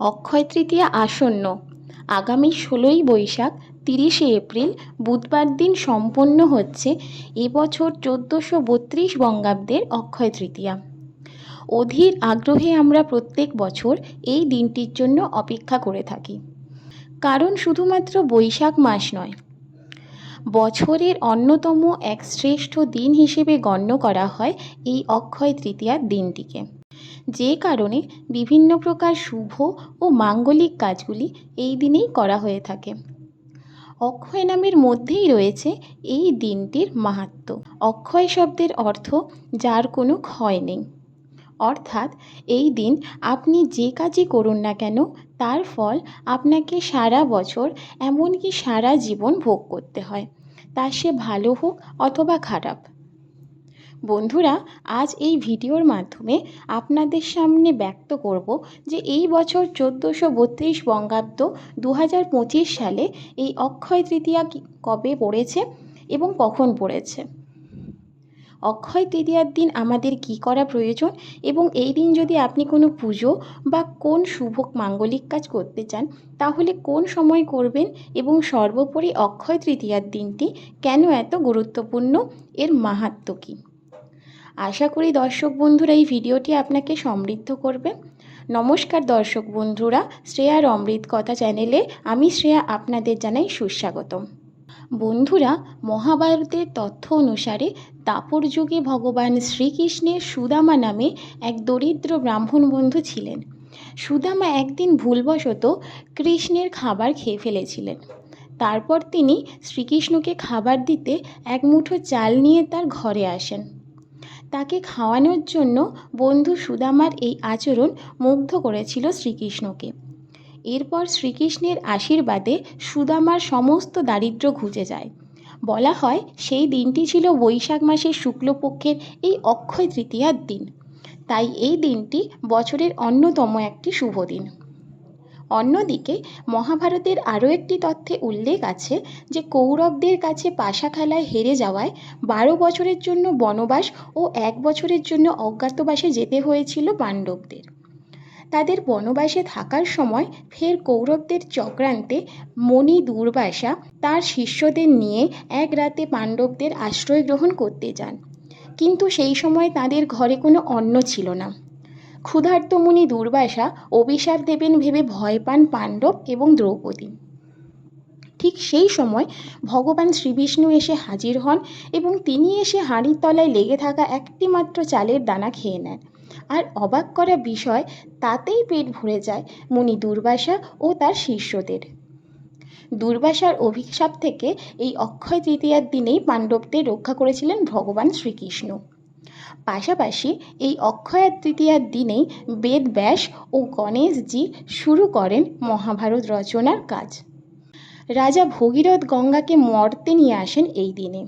অক্ষয় তৃতীয়া আসন্ন। আগামী ষোলোই বৈশাখ, তিরিশে এপ্রিল, বুধবার দিন সম্পন্ন হচ্ছে এবছর চোদ্দোশো বত্রিশ বঙ্গাব্দের অক্ষয় তৃতীয়া। অধীর আগ্রহে আমরা প্রত্যেক বছর এই দিনটির জন্য অপেক্ষা করে থাকি। কারণ শুধুমাত্র বৈশাখ মাস নয়, বছরের অন্যতম এক শ্রেষ্ঠ দিন হিসেবে গণ্য করা হয় এই অক্ষয় তৃতীয়ার দিনটিকে। যে কারণে বিভিন্ন প্রকার শুভ ও মাঙ্গলিক কাজগুলি এই দিনেই করা হয়ে থাকে। অক্ষয় নামের মধ্যেই রয়েছে এই দিনটির মাহাত্ম্য অক্ষয় শব্দের অর্থ যার কোনো ক্ষয় নেই। অর্থাৎ এই দিন আপনি যে কাজই করুন না কেন, তার ফল আপনাকে সারা বছর এমনকি সারা জীবন ভোগ করতে হয়। তা সে ভালো হোক অথবা খারাপ। বন্ধুরা, আজ এই ভিডিওর মাধ্যমে আপনাদের সামনে ব্যক্ত করব যে এই বছর চোদ্দোশো বত্রিশ বঙ্গাব্দ দু হাজার পঁচিশ সালে এই অক্ষয় তৃতীয়া কবে পড়েছে এবং কখন পড়েছে? অক্ষয় তৃতীয়ার দিন আমাদের কি করা প্রয়োজন এবং এই দিন যদি আপনি কোনো পুজো বা কোন শুভ মাঙ্গলিক কাজ করতে চান, তাহলে কোন সময় করবেন এবং সর্বোপরি অক্ষয় তৃতীয়ার দিনটি কেন এত গুরুত্বপূর্ণ, এর মাহাত্ম্য কী? আশা করি দর্শক বন্ধুরা এই ভিডিওটি আপনাকে সমৃদ্ধ করবে। নমস্কার দর্শক বন্ধুরা শ্রেয়ার অমৃত কথা চ্যানেলে আমি শ্রেয়া আপনাদের জানাই সুস্বাগতম। বন্ধুরা, মহাভারতের তথ্য অনুসারে দাপর যুগে ভগবান শ্রীকৃষ্ণের সুদামা নামে এক দরিদ্র ব্রাহ্মণ বন্ধু ছিলেন। সুদামা একদিন ভুলবশত কৃষ্ণের খাবার খেয়ে ফেলেছিলেন। তারপর তিনি শ্রীকৃষ্ণকে খাবার দিতে এক মুঠো চাল নিয়ে তার ঘরে আসেন। তাকে খাওয়ানোর জন্য বন্ধু সুদামার এই আচরণ মুগ্ধ করেছিল শ্রীকৃষ্ণকে। এরপর শ্রীকৃষ্ণের আশীর্বাদে সুদামার সমস্ত দারিদ্র্য ঘুচে যায়। বলা হয় সেই দিনটি ছিল বৈশাখ মাসের শুক্লপক্ষের এই অক্ষয় তৃতীয়ার দিন। তাই এই দিনটি বছরের অন্যতম একটি শুভ দিন। অন্যদিকে, মহাভারতের আরও একটি তথ্যে উল্লেখ আছে যে কৌরবদের কাছে পাশা খেলায় হেরে যাওয়ায় বারো বছরের জন্য বনবাস ও এক বছরের জন্য অজ্ঞাতবাসে যেতে হয়েছিল পাণ্ডবদের। তাদের বনবাসে থাকার সময় ফের কৌরবদের চক্রান্তে মণি দুর্বাসা তার শিষ্যদের নিয়ে এক রাতে পাণ্ডবদের আশ্রয় গ্রহণ করতে যান। কিন্তু সেই সময় তাদের ঘরে কোনো অন্ন ছিল না। ক্ষুধার্ত মুনি দুর্বাসা অভিশাপ দেবেন ভেবে ভয় পান পাণ্ডব এবং দ্রৌপদী। ঠিক সেই সময় ভগবান শ্রীবিষ্ণু এসে হাজির হন এবং তিনি এসে হাঁড়ির তলায় লেগে থাকা একটি মাত্র চালের দানা খেয়ে নেন। আর অবাক করা বিষয়, তাতেই পেট ভরে যায় মুনি দুর্বাসা ও তার শিষ্যদের। দুর্বাসার অভিশাপ থেকে এই অক্ষয় তৃতীয়ার দিনেই পাণ্ডবদের রক্ষা করেছিলেন ভগবান শ্রীকৃষ্ণ। পাশাপাশি এই অক্ষয় তৃতীয়ার দিনেই বেদ ব্যাস ও গণেশজি শুরু করেন মহাভারত রচনার কাজ। রাজা ভগীরথ গঙ্গাকে মর্তে নিয়ে আসেন এই দিনে।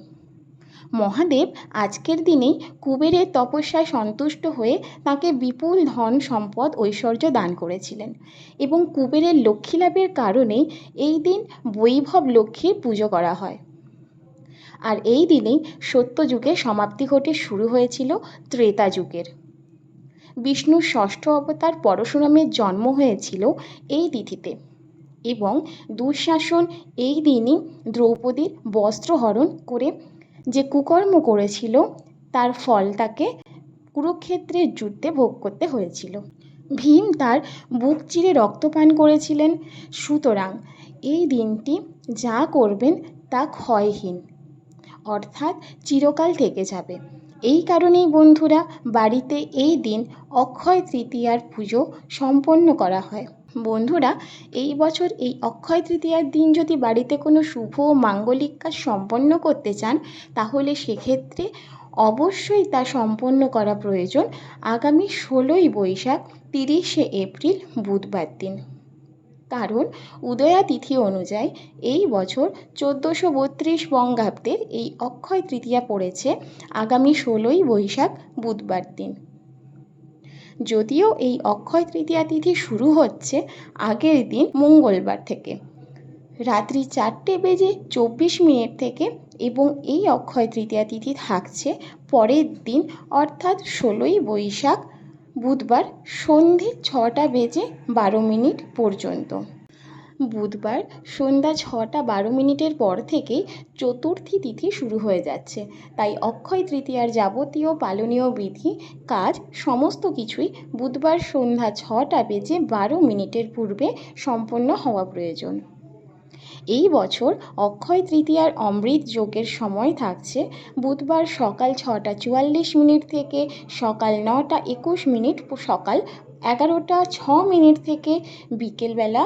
মহাদেব আজকের দিনেই কুবেরের তপস্যায় সন্তুষ্ট হয়ে তাকে বিপুল ধন সম্পদ ঐশ্বর্য দান করেছিলেন এবং কুবেরের লক্ষ্মী লাভের কারণেই এই দিন বৈভব লক্ষ্মীর পুজো করা হয়। আর এই দিনেই সত্যযুগের সমাপ্তি ঘটে শুরু হয়েছিল ত্রেতা যুগের। বিষ্ণুর ষষ্ঠ অবতার পরশুরামের জন্ম হয়েছিল এই তিথিতে এবং দুঃশাসন এই দিনই দ্রৌপদীর বস্ত্রহরণ করে যে কুকর্ম করেছিল তার ফল তাকে কুরুক্ষেত্রের যুদ্ধে ভোগ করতে হয়েছিল। ভীম তার বুক চিরে রক্তপান করেছিলেন। সুতরাং এই দিনটি যা করবেন তা ক্ষয়হীন। অর্থাৎ চিরকাল থেকে যাবে। এই কারণেই বন্ধুরা, বাড়িতে এই দিন অক্ষয় তৃতীয়ার পুজো সম্পন্ন করা হয়। বন্ধুরা, এই বছর এই অক্ষয় তৃতীয়ার দিন যদি বাড়িতে কোনো শুভ মাঙ্গলিক কাজ সম্পন্ন করতে চান, তাহলে সেক্ষেত্রে অবশ্যই তা সম্পন্ন করা প্রয়োজন আগামী ষোলোই বৈশাখ তিরিশে এপ্রিল বুধবার দিন। কারণ উদয়া তিথি অনুযায়ী এই বছর চোদ্দোশো বত্রিশ বঙ্গাব্দের এই অক্ষয় তৃতীয়া পড়েছে আগামী ষোলোই বৈশাখ বুধবার দিন। যদিও এই অক্ষয় তৃতীয়া তিথি শুরু হচ্ছে আগের দিন মঙ্গলবার থেকে। রাত্রি চারটে বেজে চব্বিশ মিনিট থেকে এবং এই অক্ষয় তৃতীয়া তিথি থাকছে পরের দিন অর্থাৎ ষোলোই বৈশাখ বুধবার সন্ধে ছটা বেজে বারো মিনিট পর্যন্ত। বুধবার সন্ধ্যা ছটা বারো মিনিটের পর থেকেই চতুর্থী তিথি শুরু হয়ে যাচ্ছে। তাই অক্ষয় তৃতীয়ার যাবতীয় পালনীয় বিধি, কাজ, সমস্ত কিছুই বুধবার সন্ধ্যা ছটা বেজে বারো মিনিটের পূর্বে সম্পন্ন হওয়া প্রয়োজন। এই বছর অক্ষয় তৃতীয়ার অমৃত যোগের সময় থাকছে। বুধবার সকাল ছটা চুয়াল্লিশ মিনিট থেকে সকাল নটা একুশ মিনিট সকাল এগারোটা ছ মিনিট থেকে বিকেলবেলা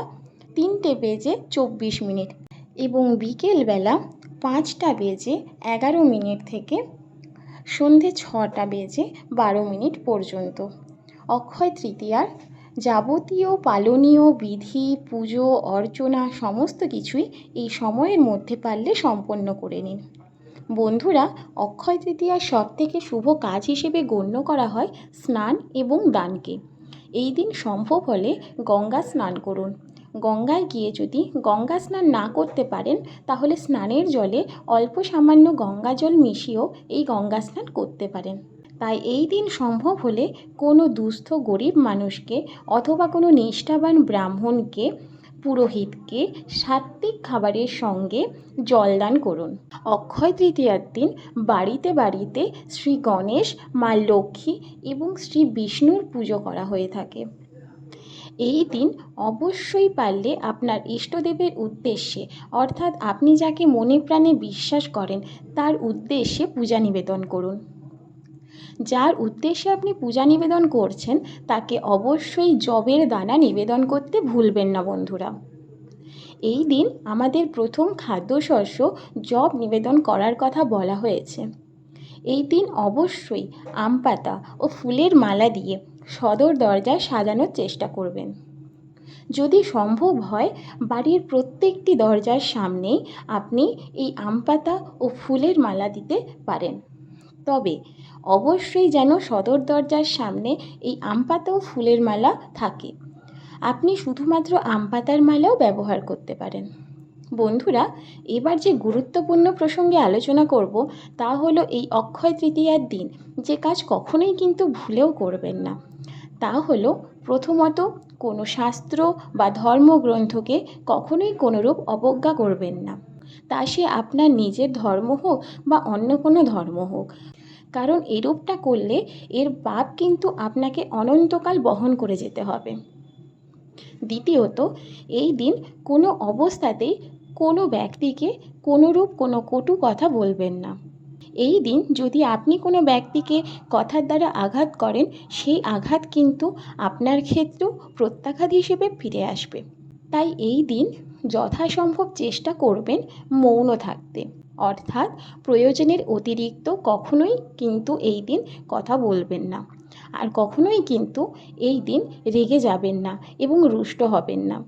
তিনটে বেজে চব্বিশ মিনিট এবং বিকেলবেলা পাঁচটা বেজে এগারো মিনিট থেকে সন্ধে ছটা বেজে বারো মিনিট পর্যন্ত। অক্ষয় তৃতীয়ার যাবতীয় পালনীয় বিধি, পুজো, অর্চনা সমস্ত কিছুই এই সময়ের মধ্যে পারলে সম্পন্ন করে নিন। বন্ধুরা, অক্ষয় তৃতীয়ার সবথেকে শুভ কাজ হিসেবে গণ্য করা হয় স্নান এবং দানকে। এই দিন সম্ভব হলে গঙ্গা স্নান করুন। গঙ্গায় গিয়ে যদি গঙ্গা স্নান না করতে পারেন, তাহলে স্নানের জলে অল্প সামান্য গঙ্গা জল মিশিয়েও এই গঙ্গা স্নান করতে পারেন। তাই এই দিন সম্ভব হলে কোনো দুস্থ গরিব মানুষকে অথবা কোনো নিষ্ঠাবান ব্রাহ্মণকে, পুরোহিতকে সাত্ত্বিক খাবারের সঙ্গে জলদান করুন। অক্ষয় তৃতীয়ার দিন বাড়িতে বাড়িতে শ্রী গণেশ, মা লক্ষ্মী এবং শ্রী বিষ্ণুর পুজো করা হয়ে থাকে। এই দিন অবশ্যই পারলে আপনার ইষ্টদেবের উদ্দেশ্যে, অর্থাৎ আপনি যাকে মনে প্রাণে বিশ্বাস করেন, তার উদ্দেশ্যে পূজা নিবেদন করুন। যার উদ্দেশ্যে আপনি পূজা নিবেদন করছেন, তাকে অবশ্যই জবের দানা নিবেদন করতে ভুলবেন না বন্ধুরা। এই দিন আমাদের প্রথম খাদ্যশস্য জব নিবেদন করার কথা বলা হয়েছে। এই দিন অবশ্যই আম পাতা ও ফুলের মালা দিয়ে সদর দরজায় সাজানোর চেষ্টা করবেন। যদি সম্ভব হয়, বাড়ির প্রত্যেকটি দরজার সামনেই আপনি এই আম পাতা ও ফুলের মালা দিতে পারেন। তবে অবশ্যই যেন সদর দরজার সামনে এই আম পাতা ও ফুলের মালা থাকে। আপনি শুধুমাত্র আম পাতার মালাও ব্যবহার করতে পারেন। বন্ধুরা, এবার যে গুরুত্বপূর্ণ প্রসঙ্গে আলোচনা করব তা হলো এই অক্ষয় তৃতীয়ার দিন। যে কাজ কখনোই কিন্তু ভুলেও করবেন না। তা হলো প্রথমত কোনো শাস্ত্র বা ধর্মগ্রন্থকে কখনোই কোনোরূপ অবজ্ঞা করবেন না। তা সে আপনার নিজের ধর্ম হোক বা অন্য কোনো ধর্ম হোক। কারণ এরূপটা করলে এর পাপ কিন্তু আপনাকে অনন্তকাল বহন করে যেতে হবে। দ্বিতীয়ত, এই দিন কোনো অবস্থাতেই কোনো ব্যক্তিকে কোনোরূপ কোনো কটু কথা বলবেন না। এই দিন যদি আপনি কোনো ব্যক্তিকে কথার দ্বারা আঘাত করেন, সেই আঘাত কিন্তু আপনার ক্ষেত্রেও প্রত্যাঘাত হিসেবে ফিরে আসবে। তাই এই দিন যথাসম্ভব চেষ্টা করবেন মৌন থাকতে। অর্থাৎ প্রয়োজনের অতিরিক্ত কখনোই কিন্তু এই দিন কথা বলবেন না। আর কখনোই কিন্তু এই দিন রেগে যাবেন না এবং রুষ্ট হবেন না।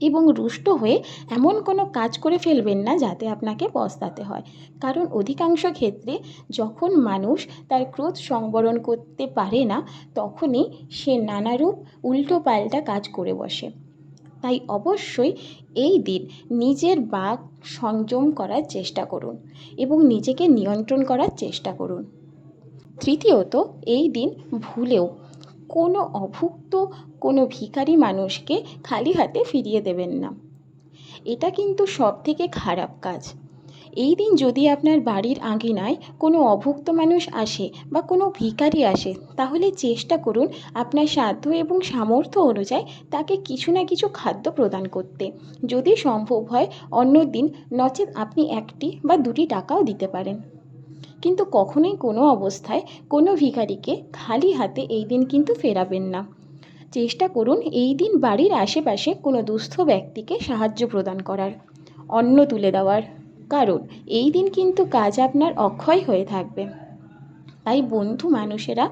এবং রুষ্ট হয়ে এমন কোনো কাজ করে ফেলবেন না যাতে আপনাকে পস্তাতে হয়। কারণ অধিকাংশ ক্ষেত্রে যখন মানুষ তার ক্রোধ সংবরণ করতে পারে না, তখনই সে নানারূপ উল্টো পাল্টা কাজ করে বসে। তাই অবশ্যই এই দিন নিজের বাক সংযম করার চেষ্টা করুন এবং নিজেকে নিয়ন্ত্রণ করার চেষ্টা করুন। তৃতীয়ত, এই দিন ভুলেও কোনো অভুক্ত, কোনো ভিখারি মানুষকে খালি হাতে ফিরিয়ে দেবেন না। এটা কিন্তু সব থেকে খারাপ কাজ। এই দিন যদি আপনার বাড়ির আঙিনায় কোনো অভুক্ত মানুষ আসে বা কোনো ভিখারি আসে, তাহলে চেষ্টা করুন আপনার সাধ্য এবং সামর্থ্য অনুযায়ী তাকে কিছু না কিছু খাদ্য প্রদান করতে। যদি সম্ভব হয়, অন্য দিন নচেত আপনি একটি বা দুটি টাকাও দিতে পারেন। কিন্তু কখনোই কোনো অবস্থায় কোনো ভিখারিকে খালি হাতে এই দিন কিন্তু ফেরাবেন না। চেষ্টা করুন এই দিন বাড়ির আশেপাশে কোনো দুস্থ ব্যক্তিকে সাহায্য প্রদান করার। অন্ন তুলে দেওয়ার। কারণ এই দিন কিন্তু কাজ আপনার অক্ষয় হয়ে থাকবে। তাই বন্ধু মানুষেরা,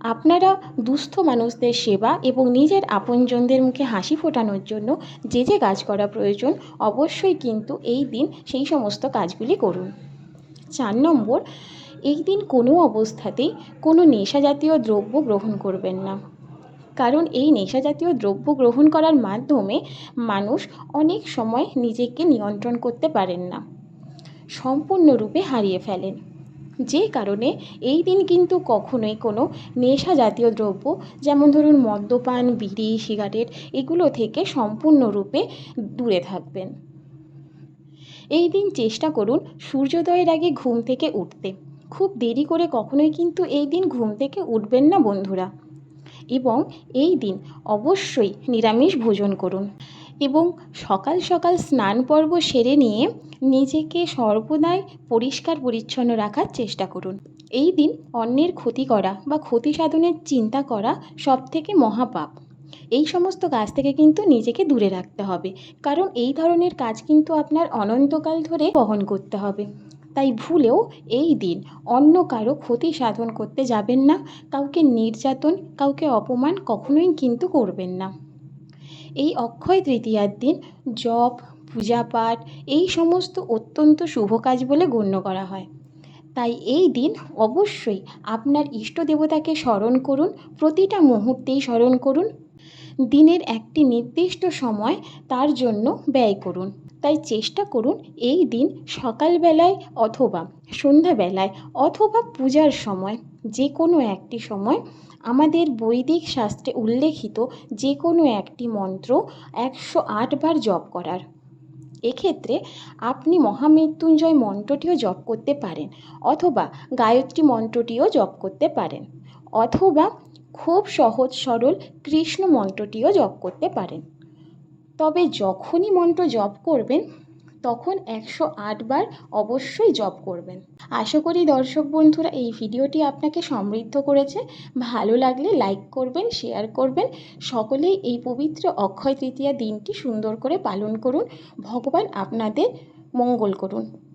আপনারা দুস্থ মানুষদের সেবা এবং নিজের আপনজনদের মুখে হাসি ফোটানোর জন্য যে যে কাজ করা প্রয়োজন অবশ্যই কিন্তু এই দিন সেই সমস্ত কাজগুলি করুন। চার নম্বর, এই দিন কোনো অবস্থাতেই কোনো নেশা জাতীয় দ্রব্য গ্রহণ করবেন না। কারণ এই নেশা জাতীয় দ্রব্য গ্রহণ করার মাধ্যমে মানুষ অনেক সময় নিজেকে নিয়ন্ত্রণ করতে পারেন না। সম্পূর্ণরূপে হারিয়ে ফেলেন। যে কারণে এই দিন কিন্তু কখনোই কোনো নেশা জাতীয় দ্রব্য, যেমন ধরুন মদ্যপান, বিড়ি, সিগারেট, এগুলো থেকে সম্পূর্ণরূপে দূরে থাকবেন। এই দিন চেষ্টা করুন সূর্যোদয়ের আগে ঘুম থেকে উঠতে। খুব দেরি করে কখনোই কিন্তু এই দিন ঘুম থেকে উঠবেন না, বন্ধুরা। এবং এই দিন অবশ্যই নিরামিষ ভোজন করুন। এবং সকাল সকাল স্নান পর্ব সেরে নিয়ে নিজেকে সর্বদাই পরিষ্কার পরিচ্ছন্ন রাখার চেষ্টা করুন। এই দিন অন্যের ক্ষতি করা বা ক্ষতি সাধনের চিন্তা করা সবথেকে মহাপাপ। এই সমস্ত কাজ থেকে কিন্তু নিজেকে দূরে রাখতে হবে। কারণ এই ধরনের কাজ কিন্তু আপনার অনন্তকাল ধরে বহন করতে হবে। তাই ভুলেও এই দিন অন্য কারও ক্ষতি সাধন করতে যাবেন না, কাউকে নির্যাতন, কাউকে অপমান কখনোই কিন্তু করবেন না। এই অক্ষয় তৃতীয়ার দিন জপ পূজা পাঠ এই সমস্ত অত্যন্ত শুভ কাজ বলে গণ্য করা হয়। তাই এই দিন অবশ্যই আপনার ইষ্ট দেবতাকে স্মরণ করুন, প্রতিটা মুহূর্তেই স্মরণ করুন। দিনের একটি নির্দিষ্ট সময় তার জন্য ব্যয় করুন। তাই চেষ্টা করুন এই দিন সকালবেলায় অথবা সন্ধ্যাবেলায় অথবা পূজার সময় যে কোনো একটি সময়। আমাদের বৈদিক শাস্ত্রে উল্লেখিত যে কোনো একটি মন্ত্র একশো আটবার জপ করার। এক্ষেত্রে আপনি মহামৃত্যুঞ্জয় মন্ত্রটিও জপ করতে পারেন, অথবা গায়ত্রী মন্ত্রটিও জপ করতে পারেন, অথবা খুব সহজ সরল কৃষ্ণ মন্ত্রটিও জপ করতে পারেন। তবে যখনই মন্ত্র জপ করবেন, তখন একশো আটবার অবশ্যই জপ করবেন। আশা করি দর্শক বন্ধুরা, এই ভিডিওটি আপনাকে সমৃদ্ধ করেছে। ভালো লাগলে লাইক করবেন, শেয়ার করবেন। সকলেই এই পবিত্র অক্ষয় তৃতীয়া দিনটি সুন্দর করে পালন করুন। ভগবান আপনাদের মঙ্গল করুন।